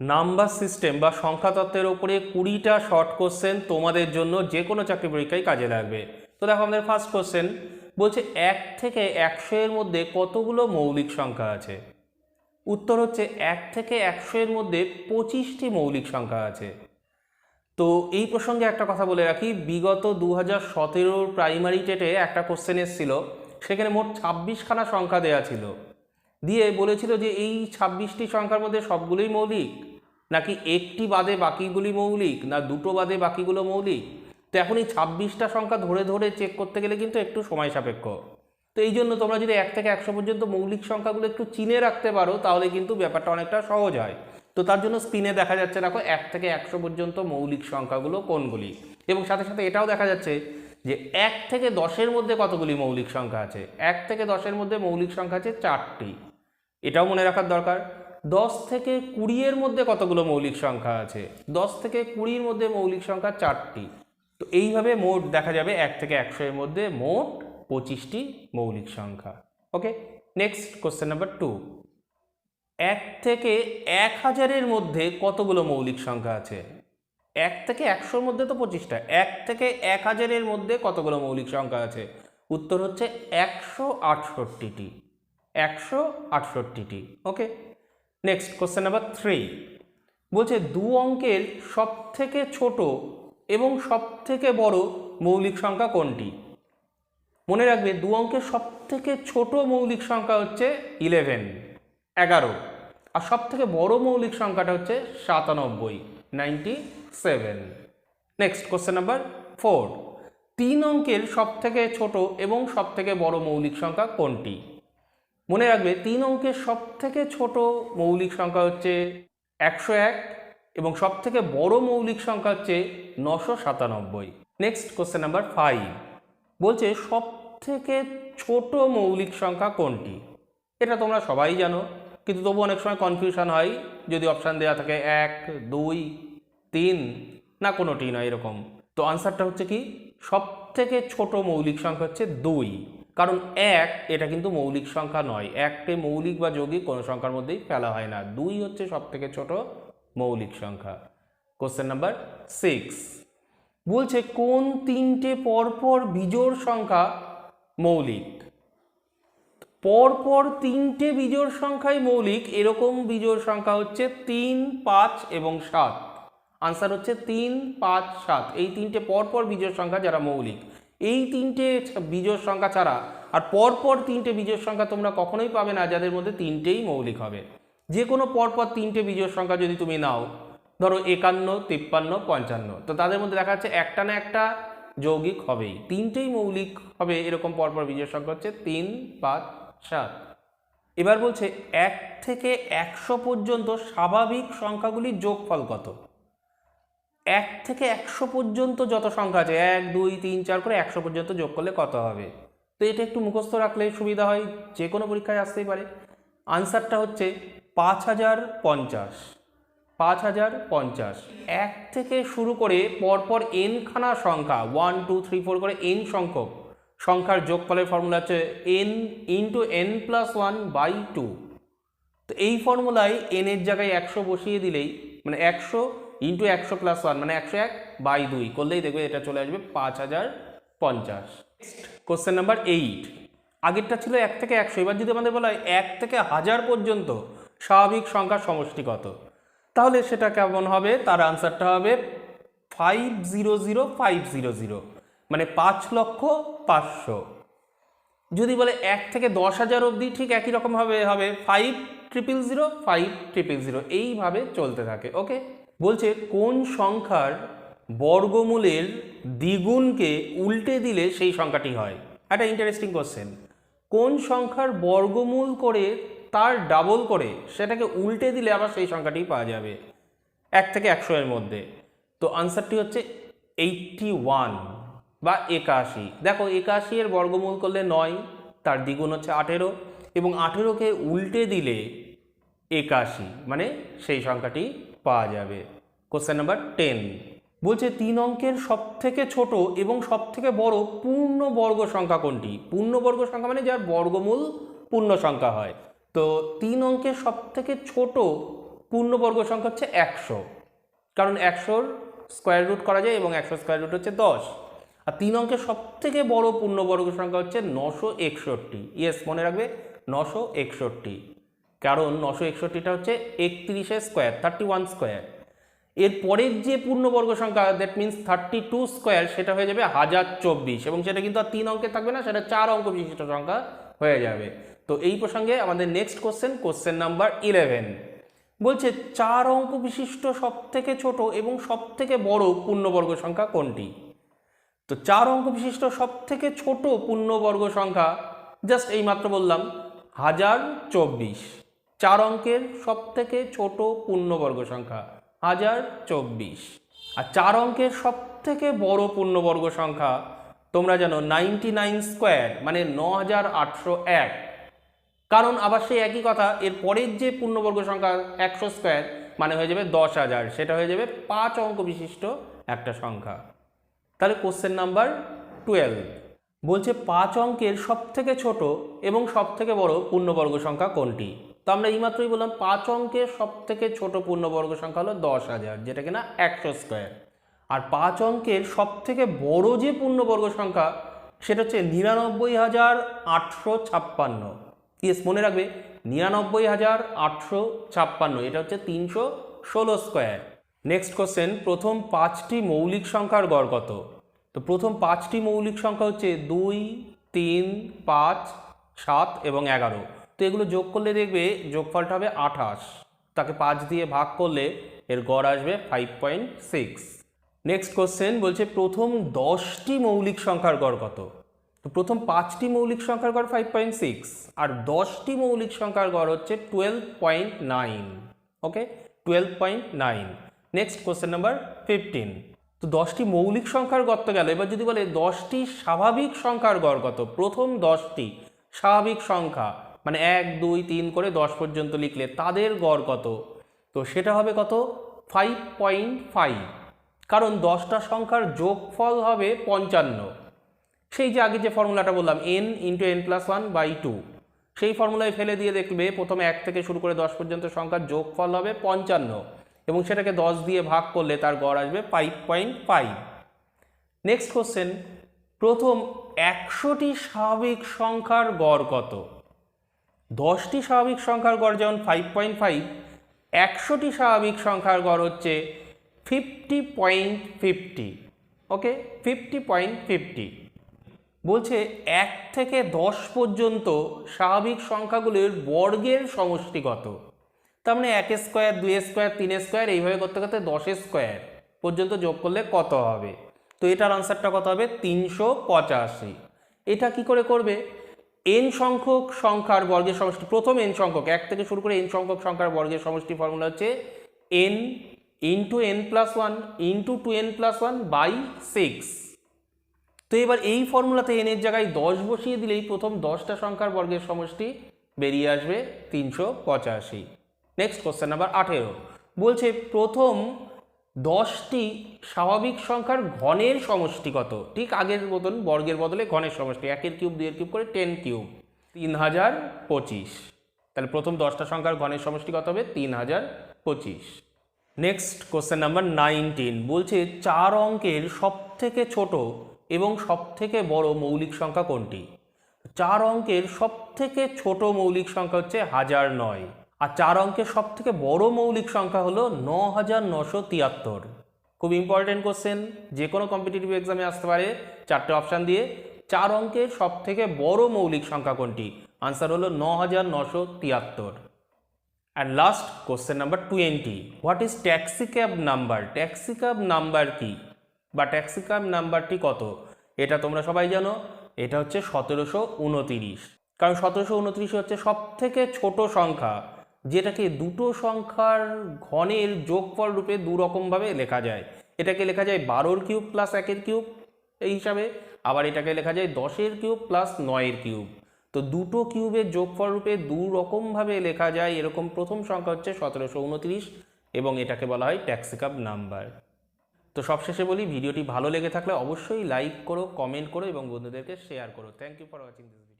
Number system বা সংখ্যাতত্ত্বের ওপরে কুড়িটা শর্ট কোশ্চেন তোমাদের জন্য যে কোনো চাকরি পরীক্ষায় কাজে লাগবে। তো দেখো আমাদের ফার্স্ট কোশ্চেন বলছে এক থেকে একশো এর মধ্যে কতগুলো মৌলিক সংখ্যা আছে? উত্তর হচ্ছে এক থেকে একশো এর মধ্যে পঁচিশটি মৌলিক সংখ্যা আছে। তো এই প্রসঙ্গে একটা কথা বলে রাখি, বিগত দু হাজার সতেরোর প্রাইমারি টেটে একটা কোশ্চেন এসেছিল, সেখানে মোট ছাব্বিশখানা সংখ্যা দেয়া ছিল। দিয়ে বলেছিল যে এই ছাব্বিশটি সংখ্যার মধ্যে সবগুলোই মৌলিক। নাকি একটি বাদে বাকিগুলি মৌলিক না দুটো বাদে বাকিগুলো মৌলিক? তো এখন এই ছাব্বিশটা সংখ্যা ধরে ধরে চেক করতে গেলে কিন্তু একটু সময় সাপেক্ষ। তো এই জন্য তোমরা যদি এক থেকে একশো পর্যন্ত মৌলিক সংখ্যাগুলো একটু চিনে রাখতে পারো, তাহলে কিন্তু ব্যাপারটা অনেকটা সহজ হয়। তো তার জন্য স্ক্রিনে দেখা যাচ্ছে, দেখো, এক থেকে একশো পর্যন্ত মৌলিক সংখ্যাগুলো কোনগুলি? এবং সাথে সাথে এটাও দেখা যাচ্ছে যে এক থেকে দশের মধ্যে কতগুলি মৌলিক সংখ্যা আছে? এক থেকে দশের মধ্যে মৌলিক সংখ্যা আছে চারটি। এটাও মনে রাখার দরকার। দশ থেকে কুড়িয়ের মধ্যে কতগুলো মৌলিক সংখ্যা আছে? দশ থেকে কুড়ির মধ্যে মৌলিক সংখ্যা চারটি। তো এইভাবে মোট দেখা যাবে এক থেকে একশো এর মধ্যে মোট পঁচিশটি মৌলিক সংখ্যা। Okay, next question number two. এক থেকে এক হাজারের মধ্যে কতগুলো মৌলিক সংখ্যা আছে? এক থেকে একশোর মধ্যে তো পঁচিশটা। এক থেকে এক হাজারের মধ্যে কতগুলো মৌলিক সংখ্যা আছে? উত্তর হচ্ছে একশো আটষট্টিটি। একশো আটষট্টিটি। Okay next question number three বলছে, দু অঙ্কের সব থেকে ছোট এবং সব থেকে বড় মৌলিক সংখ্যা কোনটি? মনে রাখবে, দু অঙ্কের সব থেকে ছোট মৌলিক সংখ্যা হচ্ছে ইলেভেন এগারো। আর সব থেকে বড় মৌলিক সংখ্যাটা হচ্ছে সাতানব্বই ninety seven next question number four তিন অঙ্কের সব থেকে ছোট এবং সব থেকে বড় মৌলিক সংখ্যা কোনটি? মনে রাখবে, তিন অঙ্কের সব থেকে ছোট মৌলিক সংখ্যা হচ্ছে একশো এক এবং সব থেকে বড় মৌলিক সংখ্যা হচ্ছে নশো সাতানব্বই। নেক্সট কোশ্চেন নাম্বার ফাইভ বলছে সব থেকে ছোট মৌলিক সংখ্যা কোনটি? এটা তোমরা সবাই জানো, কিন্তু তবু অনেক সময় কনফিউশন হয়, যদি অপশান দেওয়া থাকে এক, দুই, তিন, না কোনোটি নয় এরকম। তো আনসারটা হচ্ছে কি সব থেকে ছোট মৌলিক সংখ্যা হচ্ছে দুই। কারণ এক, এটা কিন্তু মৌলিক সংখ্যা নয়। এককে মৌলিক বা যৌগিক কোনো সংখ্যার মধ্যেই ফেলা হয় না। দুই হচ্ছে সব থেকে ছোট মৌলিক সংখ্যা। কোশ্চেন নাম্বার সিক্স বলছে, কোন তিনটে পরপর বিজোড় সংখ্যা মৌলিক? পরপর তিনটে বিজোড় সংখ্যাই মৌলিক, এরকম বিজোড় সংখ্যা হচ্ছে তিন, পাঁচ এবং সাত। আনসার হচ্ছে তিন, পাঁচ, সাত। এই তিনটে পরপর বিজোড় সংখ্যা যারা মৌলিক এই তিনটে বিজোড় সংখ্যা ছাড়া আর পরপর তিনটে বিজোড় সংখ্যা তোমরা কখনোই পাবে না, যাদের মধ্যে তিনটেই মৌলিক হবে। যে কোনো পরপর তিনটে বিজোড় সংখ্যা যদি তুমি নাও, ধরো একান্ন, তিপ্পান্ন, পঞ্চান্ন, তো তাদের মধ্যে দেখা যাচ্ছে একটা না একটা যৌগিক হবেই। তিনটেই মৌলিক হবে এরকম পরপর বিজোড় সংখ্যা হচ্ছে তিন, পাঁচ, সাত। এবার বলছে, এক থেকে একশো পর্যন্ত স্বাভাবিক সংখ্যাগুলির যোগফল কত? এক থেকে একশো পর্যন্ত যত সংখ্যা আছে, এক, দুই, তিন, চার করে একশো পর্যন্ত যোগ করলে কত হবে? তো এটা একটু মুখস্থ রাখলে সুবিধা হয়, যে কোনো পরীক্ষায় আসতেই পারে। আনসারটা হচ্ছে পাঁচ হাজার পঞ্চাশ, পাঁচ হাজার পঞ্চাশ। এক থেকে শুরু করে পরপর এন খানা সংখ্যা ওয়ান টু থ্রি ফোর করে এন সংখ্যক, সংখ্যার যোগফলের ফর্মুলা হচ্ছে N into N plus one by two তো এই ফর্মুলায় এনের জায়গায় একশো বসিয়ে দিলেই মানে একশো ইন্টু একশো প্লাস ওয়ান মানে একশো এক বাই দুই। করলেই দেখবে এটা চলে আসবে পাঁচ হাজার পঞ্চাশ। কোশ্চেন নাম্বার এইট আগেরটা ছিল এক থেকে একশো। এবার যদি আমাদের বলা হয় এক থেকে হাজার পর্যন্ত স্বাভাবিক সংখ্যার সমষ্টি কত? তাহলে সেটা কেমন হবে? তার আনসারটা হবে five zero zero five zero zero মানে পাঁচ লক্ষ পাঁচশো। যদি বলে এক থেকে দশ হাজার অবধি ঠিক একই রকম হবে হবে five triple zero five triple zero এইভাবে চলতে থাকে ওকে বলছে, কোন সংখ্যার বর্গমূলের দ্বিগুণকে উল্টে দিলে সেই সংখ্যাটি হয়? একটা ইন্টারেস্টিং কোশ্চেন কোন সংখ্যার বর্গমূল করে তার ডাবল করে সেটাকে উল্টে দিলে আবার সেই সংখ্যাটি পাওয়া যাবে? এক থেকে একশো এর মধ্যে। তো আনসারটি হচ্ছে এইটটি ওয়ান বা একাশি। দেখো, একাশি এর বর্গমূল করলে নয়, তার দ্বিগুণ হচ্ছে আঠেরো এবং আঠেরোকে উল্টে দিলে একাশি মানে সেই সংখ্যাটি পাওয়া যাবে। কোশ্চেন নাম্বার টেন বলছে, তিন অঙ্কের সব থেকে ছোট এবং সব থেকে বড় পূর্ণ বর্গ সংখ্যা কোনটি? পূর্ণ বর্গ সংখ্যা মানে যার বর্গমূল পূর্ণ সংখ্যা হয়। তো তিন অঙ্কের সব থেকে ছোট পূর্ণবর্গ সংখ্যা হচ্ছে একশো। কারণ একশোর স্কোয়ার রুট করা যায় এবং একশো স্কোয়ার রুট হচ্ছে দশ। আর তিন অঙ্কের সব থেকে বড় পূর্ণবর্গ সংখ্যা হচ্ছে নশো একষট্টি। ইয়েস মনে রাখবে, নশো একষট্টি। কারণ নশো একষট্টিটা হচ্ছে একত্রিশে স্কোয়ার থার্টি ওয়ান স্কোয়ার এর পরের যে পূর্ণবর্গ সংখ্যা that means thirty two square সেটা হয়ে যাবে হাজার চব্বিশ এবং সেটা কিন্তু আর তিন অঙ্কে থাকবে না, সেটা চার অঙ্ক বিশিষ্ট সংখ্যা হয়ে যাবে। তো এই প্রসঙ্গে আমাদের next question question number eleven বলছে, চার অঙ্ক বিশিষ্ট সব থেকে ছোট এবং সব থেকে বড় পূর্ণবর্গ সংখ্যা কোনটি? তো চার অঙ্ক বিশিষ্ট সব থেকে ছোট পূর্ণবর্গ সংখ্যা জাস্ট এইমাত্র বললাম, হাজার চব্বিশ। চার অঙ্কের সব থেকে ছোট পূর্ণবর্গ সংখ্যা, হাজার চব্বিশ। আর চার অঙ্কের সব থেকে বড় পূর্ণবর্গ সংখ্যা, তোমরা জানো নাইনটি নাইন স্কোয়ার মানে ন হাজার আটশো এক। কারণ আবার সেই একই কথা, এর পরের যে পূর্ণবর্গ সংখ্যা একশো স্কোয়ার মানে হয়ে যাবে দশ হাজার। সেটা হয়ে যাবে পাঁচ অঙ্ক বিশিষ্ট একটা সংখ্যা। তাহলে কোশ্চেন নাম্বার টুয়েলভ বলছে পাঁচ অঙ্কের সব থেকে ছোট এবং সব থেকে বড় পূর্ণবর্গ সংখ্যা কোনটি? তো আমরা এইমাত্রই বললাম পাঁচ অঙ্কের সব থেকে ছোটো পূর্ণবর্গ সংখ্যা হলো দশ হাজার, যেটা কিনা একশো স্কোয়ার আর পাঁচ অঙ্কের সব থেকে বড় যে পূর্ণবর্গ সংখ্যা, সেটা হচ্ছে নিরানব্বই হাজার আটশো ছাপ্পান্ন। ইয়েস মনে রাখবে, নিরানব্বই হাজার আটশো ছাপ্পান্ন, এটা হচ্ছে তিনশো ষোলো স্কোয়ার নেক্সট কোশ্চেন প্রথম পাঁচটি মৌলিক সংখ্যার গড় কত? তো প্রথম পাঁচটি মৌলিক সংখ্যা হচ্ছে দুই, তিন, পাঁচ, সাত এবং এগারো। তো এগুলো যোগ করলে দেখবে যোগফলটা হবে আঠাশ। তাকে পাঁচ দিয়ে ভাগ করলে এর গড় আসবে five point six next question বলছে, প্রথম দশটি মৌলিক সংখ্যার গড় কত? তো প্রথম পাঁচটি মৌলিক সংখ্যার গড় ফাইভ পয়েন্ট সিক্স আর দশটি মৌলিক সংখ্যার গড় হচ্ছে twelve point nine okay twelve point nine next question number fifteen তো দশটি মৌলিক সংখ্যার গড় গেল। এবার যদি বলে দশটি স্বাভাবিক সংখ্যার গড় কত? প্রথম দশটি স্বাভাবিক সংখ্যা মানে এক, দুই, তিন করে দশ পর্যন্ত লিখলে তাদের গড় কত? তো সেটা হবে কত? ফাইভ পয়েন্ট ফাইভ কারণ দশটা সংখ্যার যোগফল হবে পঞ্চান্ন। সেই যে আগে যে ফর্মুলাটা বললাম N into N plus one by two সেই ফর্মুলায় ফেলে দিয়ে দেখবে প্রথমে এক থেকে শুরু করে দশ পর্যন্ত সংখ্যার যোগফল হবে পঞ্চান্ন এবং সেটাকে দশ দিয়ে ভাগ করলে তার গড় আসবে five point five next question প্রথম একশোটি স্বাভাবিক সংখ্যার গড় কত? দশটি স্বাভাবিক সংখ্যার গড় যেমন ফাইভ পয়েন্ট ফাইভ একশোটি স্বাভাবিক সংখ্যার গড় হচ্ছে fifty point fifty okay fifty point fifty বলছে এক থেকে দশ পর্যন্ত স্বাভাবিক সংখ্যাগুলির বর্গের সমষ্টিগত তার মানে এক স্কোয়ার দুই স্কোয়ার তিন স্কোয়ার এইভাবে করতে করতে দশ স্কোয়ার পর্যন্ত যোগ করলে কত হবে? তো এটার আনসারটা কত হবে? তিনশো পঁচাশি। এটা কি করে করবে? এন সংখ্যক সংখ্যার বর্গের সমষ্টি, প্রথম এন সংখ্যক, এক থেকে শুরু করে এন সংখ্যক সংখ্যার বর্গের সমষ্টি ফর্মুলা হচ্ছে n into n plus one into two n plus one by six তো এবার এই ফর্মুলাতে এন এর জায়গায় দশ বসিয়ে দিলেই প্রথম দশটা সংখ্যার বর্গের সমষ্টি বেরিয়ে আসবে তিনশো পঁচাশি। নেক্সট কোশ্চেন নাম্বার আঠেরো। বলছে প্রথম দশটি স্বাভাবিক সংখ্যার ঘনের সমষ্টি কত ঠিক আগের মতন বর্গের বদলে ঘনের সমষ্টি, একের কিউব, দুইয়ের কিউব করে টেন কিউব। তিন হাজার পঁচিশ। তাহলে প্রথম দশটা সংখ্যার ঘনের সমষ্টি কত হবে তিন হাজার পঁচিশ। নেক্সট কোশ্চেন নাম্বার নাইনটিন বলছে, চার অঙ্কের সব থেকে ছোট এবং সব থেকে বড় মৌলিক সংখ্যা কোনটি? চার অঙ্কের সব থেকে ছোট মৌলিক সংখ্যা হচ্ছে হাজার নয়। আর চার অঙ্কের সব থেকে বড় মৌলিক সংখ্যা হলো ন হাজার নশো তিয়াত্তর। খুব ইম্পর্টেন্ট কোশ্চেন যে কোনো কম্পিটিটিভ এক্সামে আসতে পারে চারটে অপশান দিয়ে। চার অঙ্কের সব থেকে বড় মৌলিক সংখ্যা কোনটি? আনসার হলো ন হাজার নশো তিয়াত্তর। And last question number twenty what is taxi cab number taxi cab number কি? বা ট্যাক্সি ক্যাব নাম্বারটি কত? এটা তোমরা সবাই জানো। এটা হচ্ছে সতেরোশো উনতিরিশ। কারণ সতেরোশো উনত্রিশ হচ্ছে সব থেকে ছোট সংখ্যা। যেটাকে দুটো সংখ্যার ঘনের যোগফল রূপে দু রকমভাবে লেখা যায়। এটাকে লেখা যায় বারোর কিউব প্লাস একের কিউব এই হিসাবে, আবার এটাকে লেখা যায় দশের কিউব প্লাস নয়ের কিউব। তো দুটো কিউবের যোগফল রূপে দু রকমভাবে লেখা যায়, এরকম প্রথম সংখ্যা হচ্ছে সতেরোশো উনত্রিশ এবং এটাকে বলা হয় ট্যাক্সিকাপ নাম্বার তো সবশেষে বলি, ভিডিওটি ভালো লেগে থাকলে অবশ্যই লাইক করো কমেন্ট করো এবং বন্ধুদেরকে শেয়ার করো। Thank you for watching this